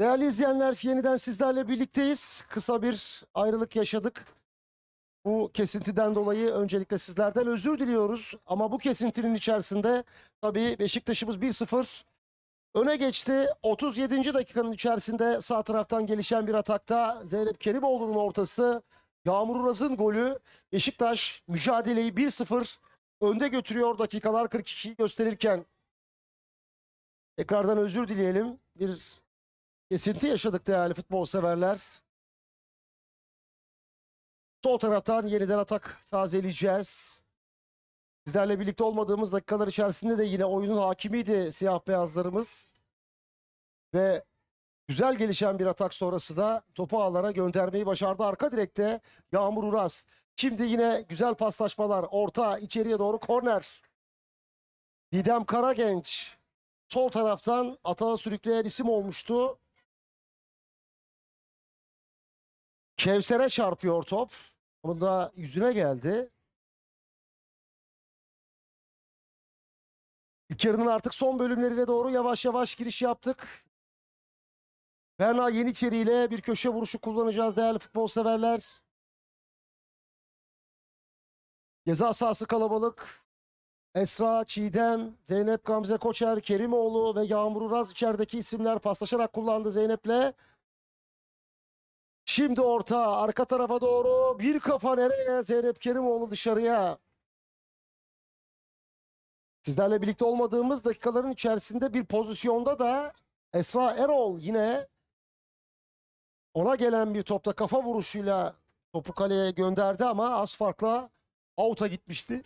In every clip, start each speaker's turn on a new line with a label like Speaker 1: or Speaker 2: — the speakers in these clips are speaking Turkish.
Speaker 1: Değerli izleyenler yeniden sizlerle birlikteyiz. Kısa bir ayrılık yaşadık. Bu kesintiden dolayı öncelikle sizlerden özür diliyoruz. Ama bu kesintinin içerisinde tabii Beşiktaş'ımız 1-0 öne geçti. 37. dakikanın içerisinde sağ taraftan gelişen bir atakta Zeynep Kerimoğlu'nun ortası. Yağmur Uraz'ın golü. Beşiktaş mücadeleyi 1-0 önde götürüyor dakikalar 42'yi gösterirken. Tekrardan özür dileyelim. Bir kesinti yaşadık değerli futbol severler. Sol taraftan yeniden atak tazeleyeceğiz. Sizlerle birlikte olmadığımız dakikalar içerisinde de yine oyunun hakimiydi siyah beyazlarımız. Ve güzel gelişen bir atak sonrası da topu ağlara göndermeyi başardı. Arka direkte Yağmur Uras. Şimdi yine güzel paslaşmalar. Orta içeriye doğru korner. Didem Karagenç sol taraftan atağa sürükleyen isim olmuştu. Kevser'e çarpıyor top. Onun da yüzüne geldi. İlk yarının artık son bölümlerine doğru yavaş yavaş giriş yaptık. Berna Yeniçeri ile bir köşe vuruşu kullanacağız değerli futbol severler. Ceza sahası kalabalık. Esra, Çiğdem, Zeynep Gamze Koçer, Kerimoğlu ve Yağmur Uraz içerideki isimler paslaşarak kullandı Zeynep'le. Şimdi orta arka tarafa doğru bir kafa nereye Zeynep Kerimoğlu dışarıya. Sizlerle birlikte olmadığımız dakikaların içerisinde bir pozisyonda da Esra Erol yine ona gelen bir topta kafa vuruşuyla topu kaleye gönderdi ama az farkla out'a gitmişti.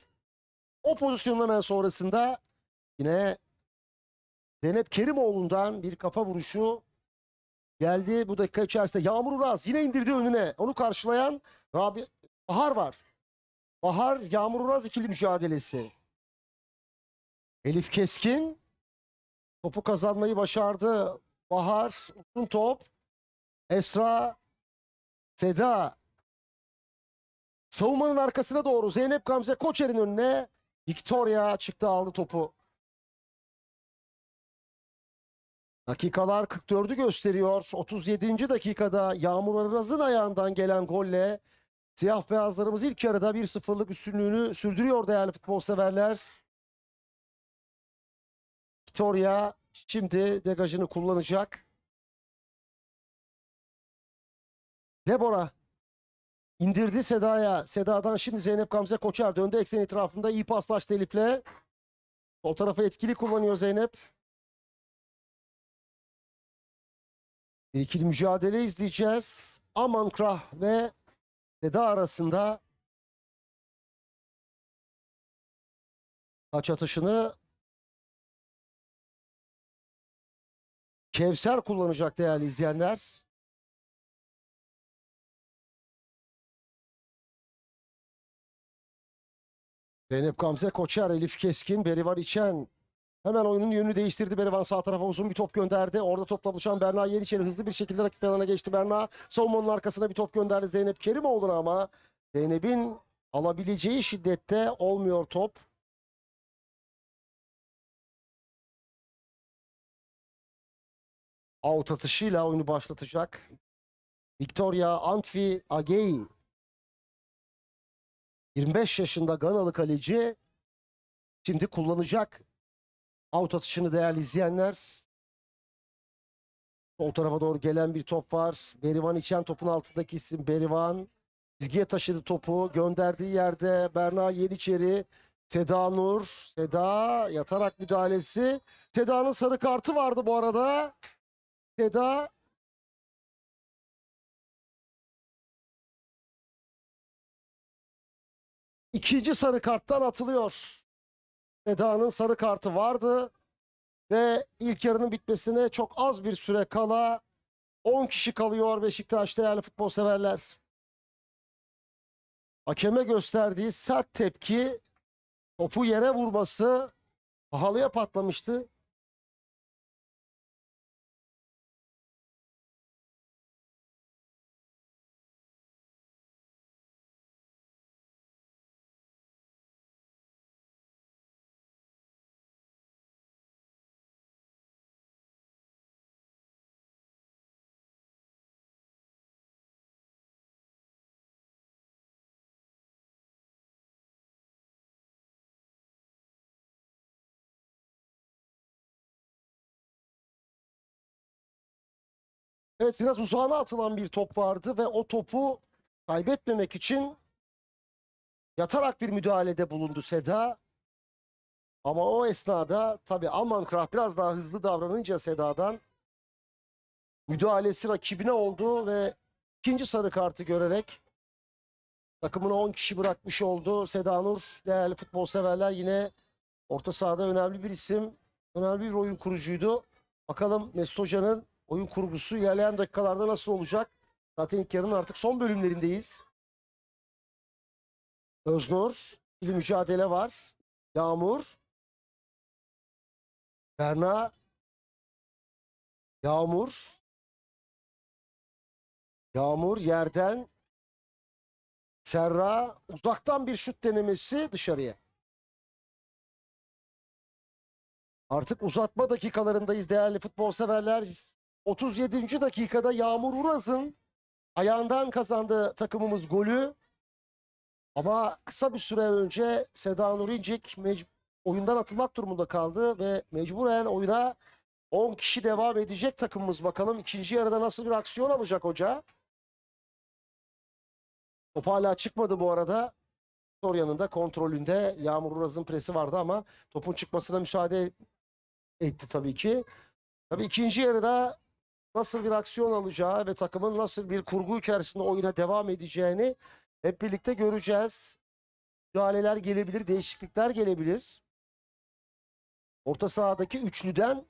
Speaker 1: O pozisyonun hemen sonrasında yine Zeynep Kerimoğlu'ndan bir kafa vuruşu geldi bu dakika içerisinde. Yağmur Uraz yine indirdi önüne. Onu karşılayan Rabi Bahar var. Bahar Yağmur Uraz ikili mücadelesi. Elif Keskin topu kazanmayı başardı. Bahar uzun top. Esra Seda savunmanın arkasına doğru Zeynep Gamze Koçer'in önüne Victoria çıktı aldı topu. Dakikalar 44'ü gösteriyor. 37. dakikada Yağmur Araz'ın ayağından gelen golle siyah beyazlarımız ilk yarıda 1-0'lık üstünlüğünü sürdürüyor değerli futbol severler. Victoria şimdi degajını kullanacak. Lebora indirdi Seda'ya. Seda'dan şimdi Zeynep Gamze Koçer döndü eksen etrafında iyi paslaştı Elif'le. O tarafı etkili kullanıyor Zeynep. İkili mücadele izleyeceğiz. Amankrah ve Seda arasında taç atışını Kevser kullanacak değerli izleyenler. Zeynep Gamze Koçer, Elif Keskin, Berivan İçen Hemen oyunun yönünü değiştirdi. Berivan sağ tarafa uzun bir top gönderdi. Orada topla buluşan Berna Yeniçeri hızlı bir şekilde rakip alana geçti Berna. Savunmanın arkasına bir top gönderdi Zeynep Kerimoğlu'na ama Zeynep'in alabileceği şiddette olmuyor top. Out atışıyla oyunu başlatacak. Victoria Antwi Agei 25 yaşında Ganalı kaleci şimdi kullanacak Out atışını değerli izleyenler. Sol tarafa doğru gelen bir top var. Berivan içen topun altındaki isim Berivan. Çizgiye taşıdı topu. Gönderdiği yerde Berna Yeniçeri. Seda Nur. Seda yatarak müdahalesi. Seda'nın sarı kartı vardı bu arada. Seda ikinci sarı karttan atılıyor. Seda'nın sarı kartı vardı ve ilk yarının bitmesine çok az bir süre kala 10 kişi kalıyor Beşiktaş değerli futbol severler. Hakeme gösterdiği sert tepki topu yere vurması pahalıya patlamıştı. Evet biraz uzağına atılan bir top vardı ve o topu kaybetmemek için yatarak bir müdahalede bulundu Seda. Ama o esnada tabii Almankrah biraz daha hızlı davranınca Seda'dan müdahalesi rakibine oldu ve ikinci sarı kartı görerek takımını 10 kişi bırakmış oldu. Seda Nur değerli futbol severler yine orta sahada önemli bir isim. Önemli bir oyun kurucuydu. Bakalım Mesut Hoca'nın oyun kurgusu ilerleyen dakikalarda nasıl olacak? Zaten ilk yarının artık son bölümlerindeyiz. Öznur, bir mücadele var. Yağmur. Berna. Yağmur. Yağmur yerden. Serra uzaktan bir şut denemesi dışarıya. Artık uzatma dakikalarındayız değerli futbol severler. 37. dakikada Yağmur Uraz'ın ayağından kazandığı takımımız golü. Ama kısa bir süre önce Seda Nur İncik oyundan atılmak durumunda kaldı ve mecburen oyuna 10 kişi devam edecek takımımız bakalım. ikinci yarıda nasıl bir aksiyon alacak hoca? Top hala çıkmadı bu arada. Sorya'nın da kontrolünde Yağmur Uraz'ın presi vardı ama topun çıkmasına müsaade etti tabii ki. Tabii ikinci yarıda nasıl bir aksiyon alacağı ve takımın nasıl bir kurgu içerisinde oyuna devam edeceğini hep birlikte göreceğiz. Müdahaleler gelebilir, değişiklikler gelebilir. Orta sahadaki üçlüden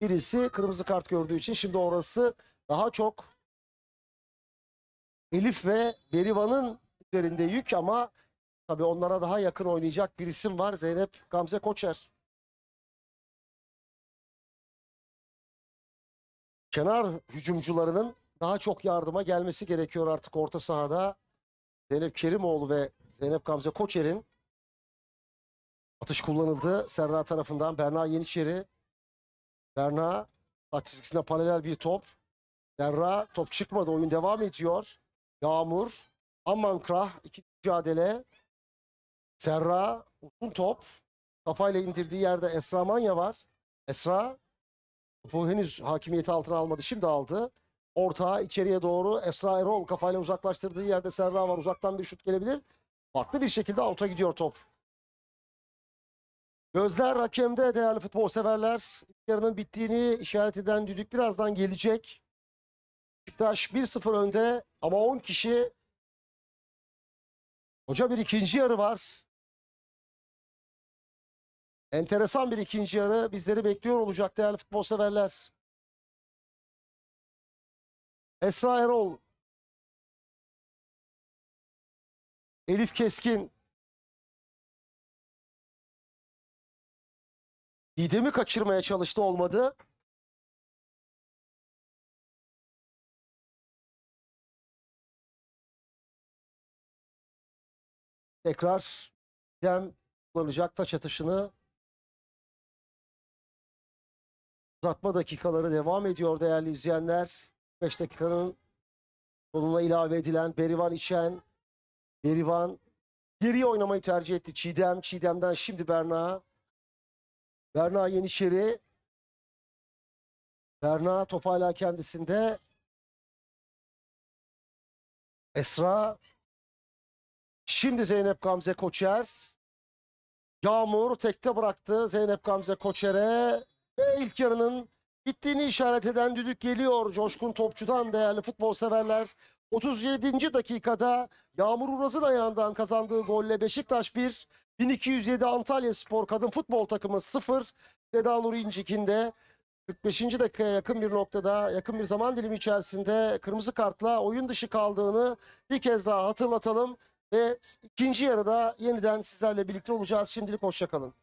Speaker 1: birisi kırmızı kart gördüğü için şimdi orası daha çok Elif ve Berivan'ın üzerinde yük ama tabii onlara daha yakın oynayacak bir isim var. Zeynep Gamze Koçer. Kenar hücumcularının daha çok yardıma gelmesi gerekiyor artık orta sahada. Zeynep Kerimoğlu ve Zeynep Gamze Koçer'in atış kullanıldı. Serra tarafından Berna Yeniçeri. Berna tak çizgisine paralel bir top. Serra top çıkmadı. Oyun devam ediyor. Yağmur. Ammankrah. iki mücadele. Serra. Uzun top. Kafayla indirdiği yerde Esra Manya var. Esra bu henüz hakimiyeti altına almadı. Şimdi aldı. Orta içeriye doğru Esra Erol kafayla uzaklaştırdığı yerde Serra var. Uzaktan bir şut gelebilir. Farklı bir şekilde out'a gidiyor top. Gözler hakemde değerli futbol severler. Yarının bittiğini işaret eden düdük birazdan gelecek. Beşiktaş 1-0 önde ama 10 kişi. Hoca bir ikinci yarı var. Enteresan bir ikinci yarı bizleri bekliyor olacak değerli futbol severler. Esra Erol. Elif Keskin. Didem'i kaçırmaya çalıştı olmadı. Tekrar Didem kullanacak taç atışını. Uzatma dakikaları devam ediyor değerli izleyenler. 5 dakikanın sonuna ilave edilen Berivan İçen. Berivan geriye oynamayı tercih etti. Çiğdem. Çiğdem'den şimdi Berna. Berna Yeniçeri. Berna top hala kendisinde. Esra. Şimdi Zeynep Gamze Koçer. Yağmur tekte bıraktı Zeynep Gamze Koçer'e. Ve ilk yarının bittiğini işaret eden düdük geliyor Coşkun Topçu'dan değerli futbol severler. 37. dakikada Yağmur Uraz'ın ayağından kazandığı golle Beşiktaş 1, 1207 Antalya Spor Kadın Futbol Takımı 0. Seda Nur İncik'in de 45. dakikaya yakın bir noktada, yakın bir zaman dilimi içerisinde kırmızı kartla oyun dışı kaldığını bir kez daha hatırlatalım. Ve ikinci yarıda yeniden sizlerle birlikte olacağız. Şimdilik hoşçakalın.